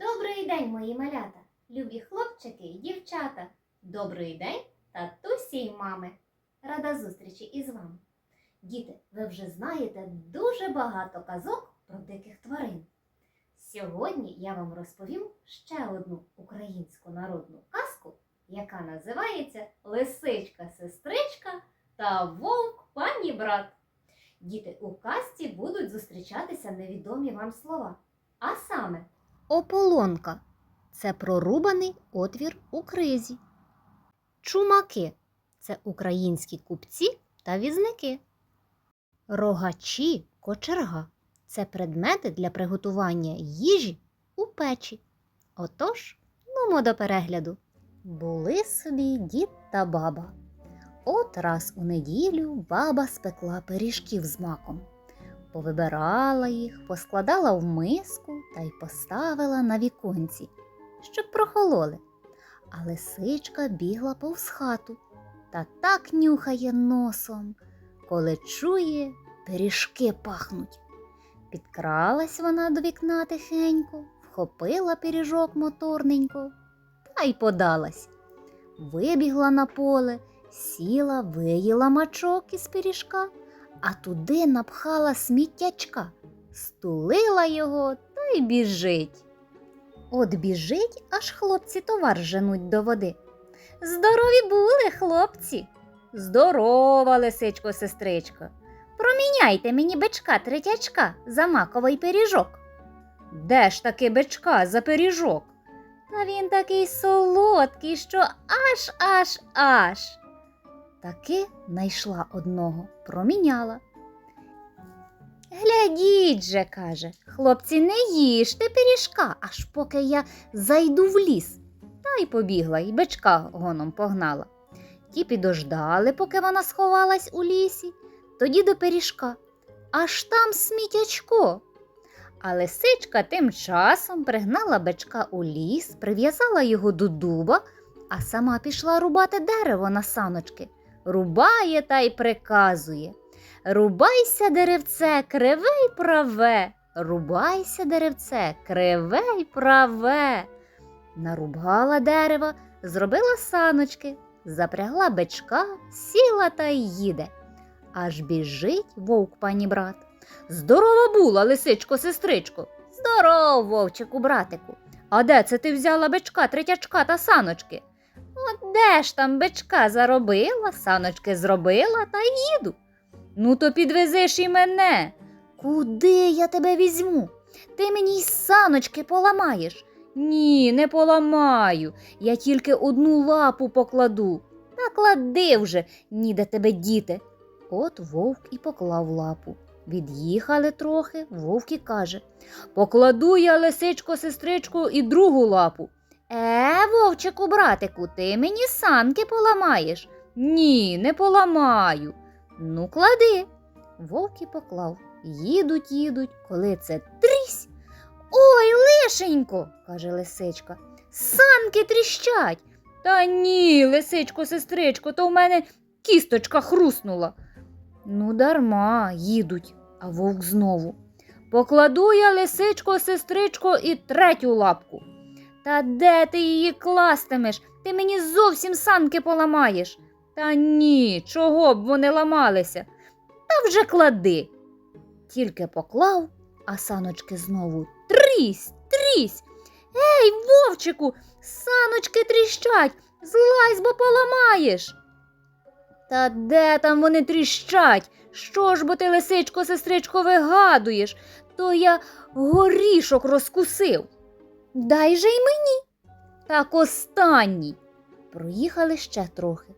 Добрий день, мої малята, любі хлопчики і дівчата. Добрий день, татусі й мами. Рада зустрічі із вами. Діти, ви вже знаєте дуже багато казок про диких тварин. Сьогодні я вам розповім ще одну українську народну казку, яка називається Лисичка-сестричка та вовк пані брат. Діти, у казці будуть зустрічатися невідомі вам слова. А саме Ополонка це прорубаний отвір у кризі. Чумаки це українські купці та візники. Рогачі кочерга це предмети для приготування їжі у печі. Отож, нумо до перегляду. Були собі дід та баба. От раз у неділю баба спекла пиріжків з маком повибирала їх, поскладала в миску та й поставила на віконці, щоб прохололи. А лисичка бігла повз хату та так нюхає носом, коли чує, пиріжки пахнуть. Підкралась вона до вікна тихенько, вхопила пиріжок моторненько та й подалась. Вибігла на поле, сіла, виїла мачок із пиріжка а туди напхала сміттячка, стулила його та й біжить. От біжить, аж хлопці товар женуть до води. Здорові були, хлопці. Здорова, лисичко, сестричко. Проміняйте мені бичка третячка за маковий пиріжок. Де ж таки бичка за пиріжок? Та він такий солодкий, що аж аж аж. Таки найшла одного, проміняла. Глядіть же, каже, хлопці, не їжте пиріжка, аж поки я зайду в ліс. Та й побігла, і бичка гоном погнала. Ті підождали, поки вона сховалась у лісі, тоді до пиріжка. Аж там смітячко. А лисичка тим часом пригнала бичка у ліс, прив'язала його до дуба, а сама пішла рубати дерево на саночки рубає та й приказує. Рубайся, деревце, криве й праве, рубайся, деревце, криве й праве. Нарубала дерева, зробила саночки, запрягла бичка, сіла та й їде. Аж біжить вовк пані брат. Здорова була, лисичко, сестричко. Здоров, вовчику, братику. А де це ти взяла бичка, третячка та саночки? От де ж там бичка заробила, саночки зробила та їду. Ну, то підвезеш і мене. Куди я тебе візьму? Ти мені й саночки поламаєш. Ні, не поламаю. Я тільки одну лапу покладу. Та клади вже, ніде тебе діти. От вовк і поклав лапу. Від'їхали трохи, вовк і каже Покладу я, лисичко, сестричко, і другу лапу. Е, вовчику, братику, ти мені санки поламаєш? Ні, не поламаю. Ну, клади. Вовк і поклав. Їдуть, їдуть, коли це трісь. Ой, лишенько, каже лисичка, санки тріщать. Та ні, лисичко, сестричко, то в мене кісточка хруснула. Ну, дарма, їдуть, а вовк знову. Покладу я лисичко, сестричко, і третю лапку. Та де ти її кластимеш? Ти мені зовсім санки поламаєш. Та ні, чого б вони ламалися? Та вже клади. Тільки поклав, а саночки знову трісь, трісь. Ей, вовчику, саночки тріщать, злазь, бо поламаєш. Та де там вони тріщать? Що ж бо ти, лисичко, сестричко, вигадуєш? То я горішок розкусив. Дай же й мені. Так останній. Проїхали ще трохи.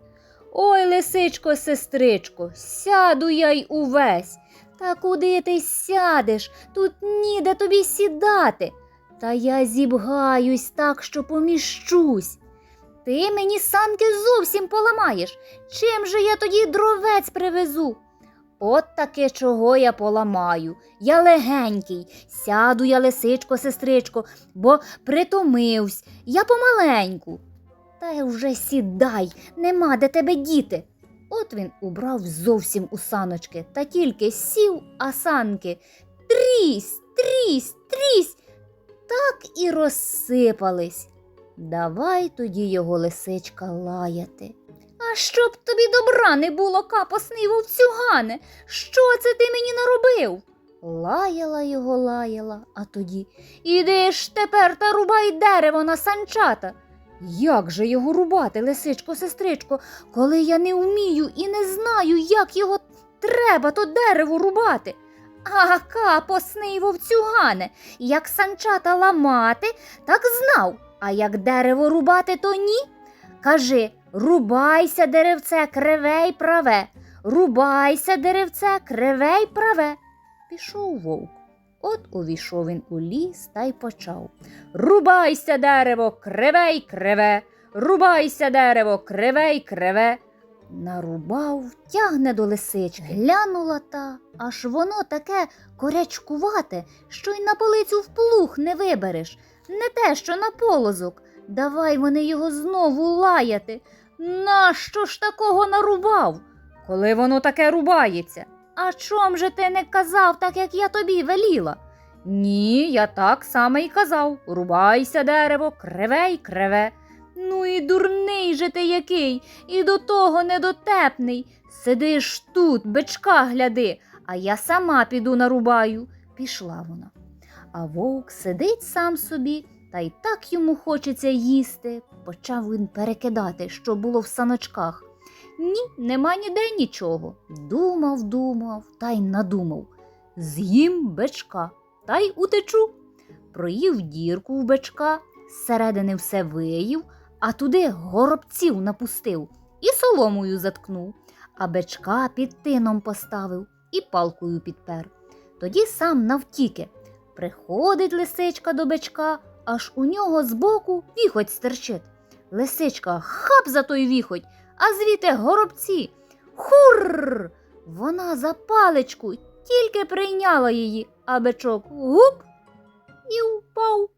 Ой, лисичко, сестричко, сяду я й увесь. Та куди ти сядеш? Тут ніде тобі сідати. Та я зібгаюсь так, що поміщусь. Ти мені санки зовсім поламаєш. Чим же я тоді дровець привезу? От таке чого я поламаю. Я легенький, сяду я, лисичко, сестричко, бо притомивсь, я помаленьку. Та вже сідай, нема де тебе діти. От він убрав зовсім у саночки та тільки сів, а санки трісь, трісь, трісь. Так і розсипались. Давай тоді його лисичка лаяти. А щоб тобі добра не було, капосний вовцюгане, що це ти мені наробив? Лаяла його, лаяла, а тоді Іди ж тепер та рубай дерево на санчата. Як же його рубати, лисичко, сестричко, коли я не вмію і не знаю, як його треба то дерево рубати? А капосний вовцюгане, як санчата ламати, так знав, а як дерево рубати, то ні. Кажи, рубайся, деревце, криве й праве, рубайся, деревце, криве й праве. Пішов вовк. От увійшов він у ліс та й почав. Рубайся, дерево, криве й криве, рубайся, дерево, криве й криве. Нарубав, тягне до лисички. Глянула та, аж воно таке корячкувате, що й на полицю в плуг не вибереш, не те, що на полозок. Давай вони його знову лаяти. Нащо ж такого нарубав? Коли воно таке рубається? А чом же ти не казав, так як я тобі веліла? Ні, я так саме й казав. Рубайся, дерево, криве й криве. Ну і дурний же ти який, і до того недотепний. Сидиш тут, бичка гляди, а я сама піду нарубаю. Пішла вона. А вовк сидить сам собі, та й так йому хочеться їсти. Почав він перекидати, що було в саночках. Ні, нема ніде нічого. Думав, думав та й надумав. З'їм бичка та й утечу. Проїв дірку в бичка, зсередини все виїв, а туди горобців напустив і соломою заткнув, а бичка під тином поставив і палкою підпер. Тоді сам навтіки. Приходить лисичка до бичка, аж у нього збоку віхоть стерчить. Лисичка хап за той віхоть, а звідти горобці. Хур! Вона за паличку тільки прийняла її, а бичок гуп і впав.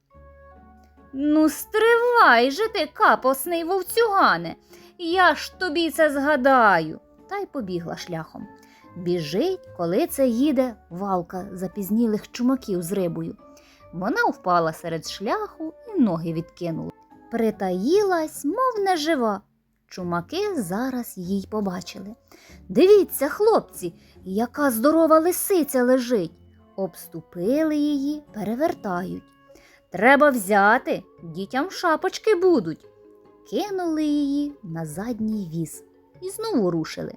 Ну, стривай же ти, капосний вовцюгане, я ж тобі це згадаю. Та й побігла шляхом. Біжить, коли це їде валка запізнілих чумаків з рибою. Вона впала серед шляху і ноги відкинула. Притаїлась, мов нежива. Чумаки зараз їй побачили. Дивіться, хлопці, яка здорова лисиця лежить. Обступили її, перевертають. Треба взяти, дітям шапочки будуть. Кинули її на задній віз і знову рушили.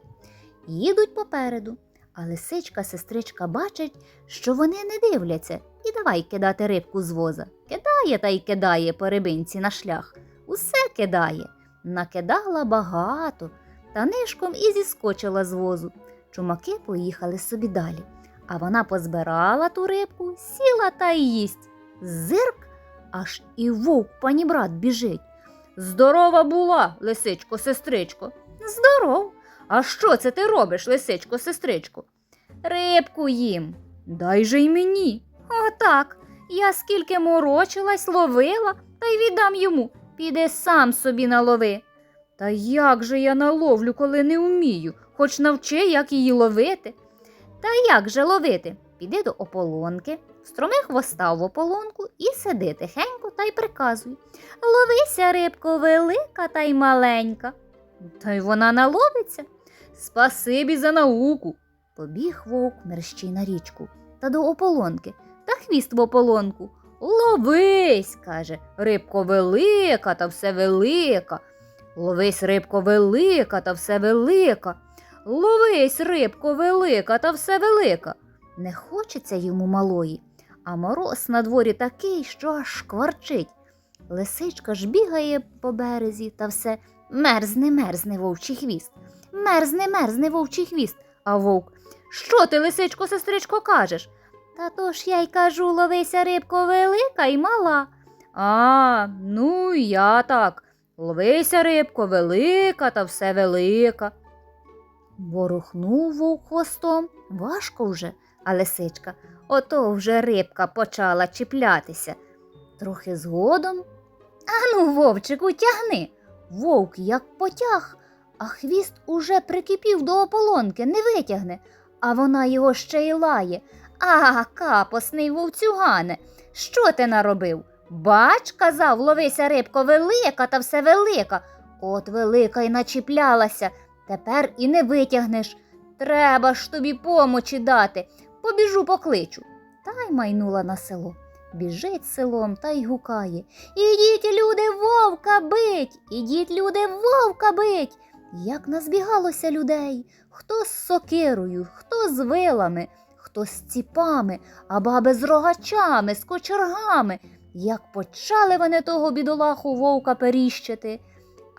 Їдуть попереду, а лисичка сестричка бачить, що вони не дивляться, і давай кидати рибку з воза. Кидає та й кидає по рибинці на шлях. Усе кидає. Накидала багато, та нишком і зіскочила з возу. Чумаки поїхали собі далі. А вона позбирала ту рибку, сіла та й їсть. Зирк, аж і вовк пані брат біжить. Здорова була, лисичко, сестричко. Здоров. А що це ти робиш, лисичко, сестричко? Рибку їм. Дай же й мені. Отак. Я скільки морочилась, ловила, та й віддам йому. Піди сам собі налови. Та як же я наловлю, коли не вмію, хоч навчи, як її ловити. Та як же ловити? Піди до ополонки, строми хвоста в ополонку і сиди тихенько та й приказуй. Ловися, рибко, велика та й маленька. Та й вона наловиться. Спасибі за науку. Побіг вовк мерщій на річку та до ополонки та хвіст в ополонку. Ловись, каже, рибко велика та все велика. Ловись, рибко велика та все велика. Ловись, рибко велика та все велика. Не хочеться йому малої, а мороз на дворі такий, що аж шкварчить. Лисичка ж бігає по березі та все мерзне, мерзне вовчий хвіст. Мерзне, мерзне вовчий хвіст. А вовк, що ти, лисичко, сестричко, кажеш? Та то ж я й кажу, ловися рибко велика й мала. А, ну я так. Ловися, рибко, велика та все велика. Ворухнув вовк хвостом, важко вже, а лисичка, ото вже рибка почала чіплятися. Трохи згодом. Ану, вовчику, тягни. Вовк як потяг, а хвіст уже прикипів до ополонки, не витягне, а вона його ще й лає. А, капосний вовцюгане, що ти наробив? Бач, казав, ловися рибко велика та все велика. От велика й начіплялася, тепер і не витягнеш. Треба ж тобі помочі дати. Побіжу покличу. Та й майнула на село. Біжить селом та й гукає. Ідіть, люди, вовка бить! Ідіть, люди, вовка бить! Як назбігалося людей, хто з сокирою, хто з вилами, хто з ціпами, а баби з рогачами, з кочергами. Як почали вони того бідолаху вовка періщити.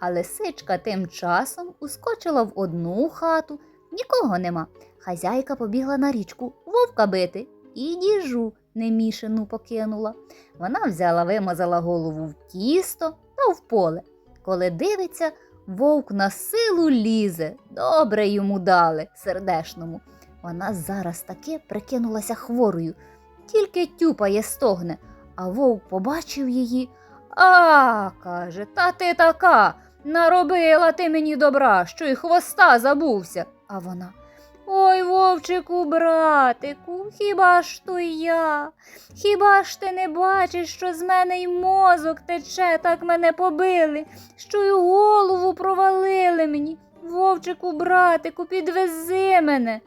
А лисичка тим часом ускочила в одну хату, нікого нема. Хазяйка побігла на річку вовка бити і діжу немішану покинула. Вона взяла, вимазала голову в тісто та в поле. Коли дивиться, вовк на силу лізе, добре йому дали, сердешному. Вона зараз таки прикинулася хворою, тільки тюпає стогне, а вовк побачив її. А, каже, та ти така, наробила ти мені добра, що й хвоста забувся. А вона. Ой, вовчику, братику, хіба ж то я? Хіба ж ти не бачиш, що з мене й мозок тече, так мене побили, що й голову провалили мені. Вовчику, братику, підвези мене.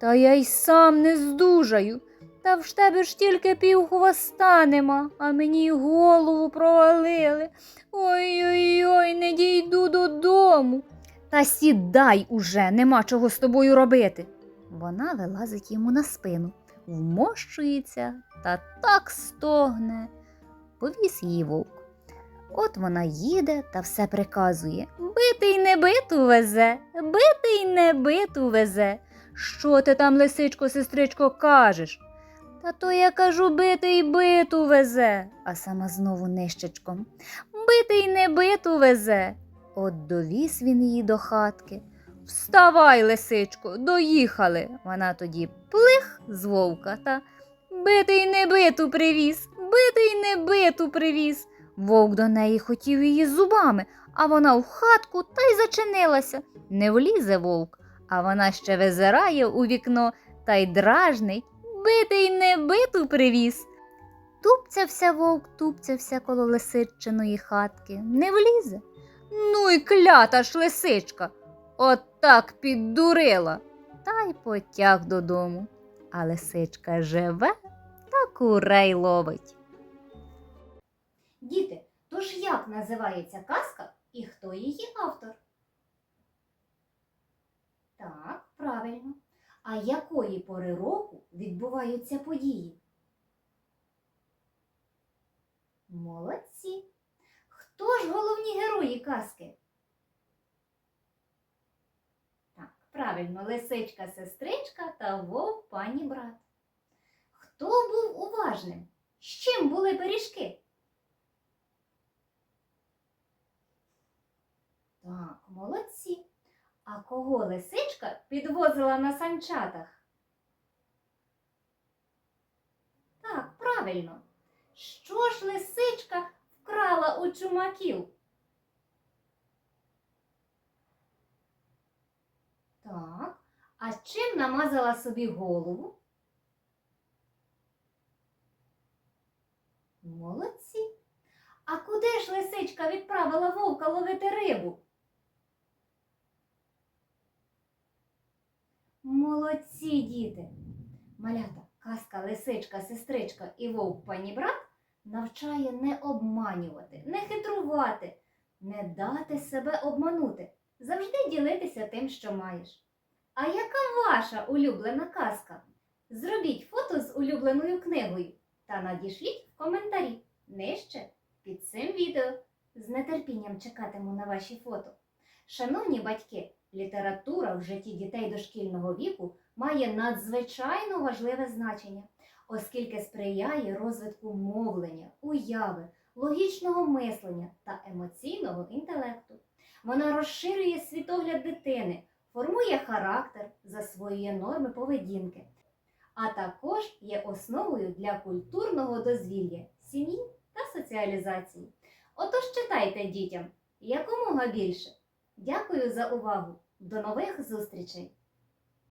Та я й сам не здужаю. Та в тебе ж тільки пів хвоста нема, а мені й голову провалили. Ой-ой-ой, не дійду додому. Та сідай уже, нема чого з тобою робити. Вона вилазить йому на спину, вмощується та так стогне. Повіз її вовк. От вона їде та все приказує Битий не биту везе, битий не биту везе. Що ти там, лисичко, сестричко, кажеш? Та то я кажу, битий биту везе, а сама знову нищечком. Битий не биту везе. От довіз він її до хатки. Вставай, лисичко, доїхали. Вона тоді плих з вовка та битий не биту привіз, битий не биту привіз. Вовк до неї хотів її зубами, а вона в хатку та й зачинилася. Не влізе вовк, а вона ще визирає у вікно та й дражнить. Битий не биту привіз. Тупцявся вовк, тупцявся коло лисичиної хатки, не влізе. Ну й клята ж лисичка. От піддурила. Та й потяг додому. А лисичка живе та курей ловить. Діти, тож як називається казка і хто її автор? Так, правильно. А якої пори року відбуваються події? Молодці. Головні герої казки? Так, правильно, лисичка сестричка та вовк пані брат. Хто був уважним? З чим були пиріжки? Так, молодці. А кого лисичка підвозила на санчатах? Так, правильно. Що ж лисичка чумаків? Так, а чим намазала собі голову? Молодці. А куди ж лисичка відправила вовка ловити рибу? Молодці, діти! Малята, казка лисичка, сестричка і вовк пані брат навчає не обманювати, не хитрувати, не дати себе обманути, завжди ділитися тим, що маєш. А яка ваша улюблена казка? Зробіть фото з улюбленою книгою та надішліть в коментарі нижче під цим відео. З нетерпінням чекатиму на ваші фото. Шановні батьки, література в житті дітей дошкільного віку має надзвичайно важливе значення, оскільки сприяє розвитку мовлення, уяви, логічного мислення та емоційного інтелекту. Вона розширює світогляд дитини, формує характер, засвоює норми поведінки, а також є основою для культурного дозвілля, сім'ї та соціалізації. Отож читайте дітям якомога більше. Дякую за увагу! До нових зустрічей!